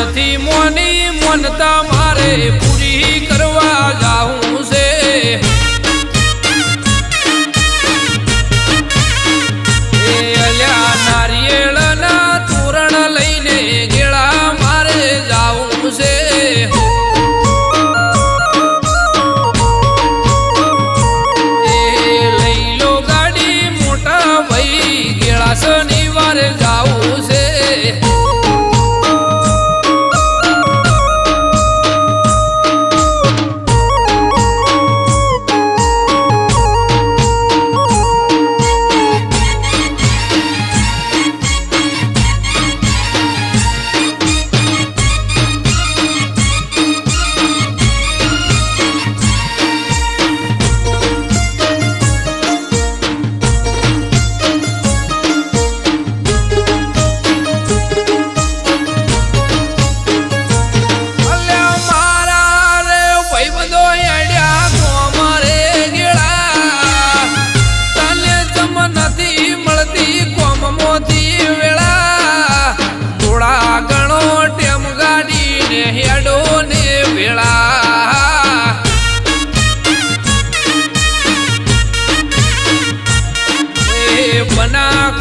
નથી મોની મનતા મારે બના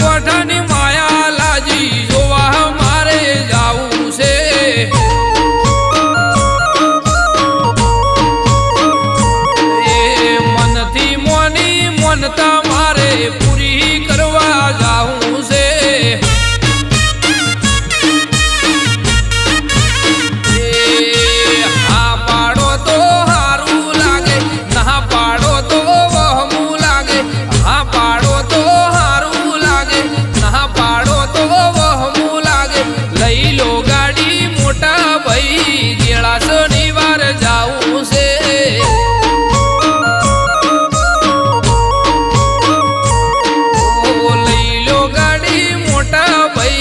பை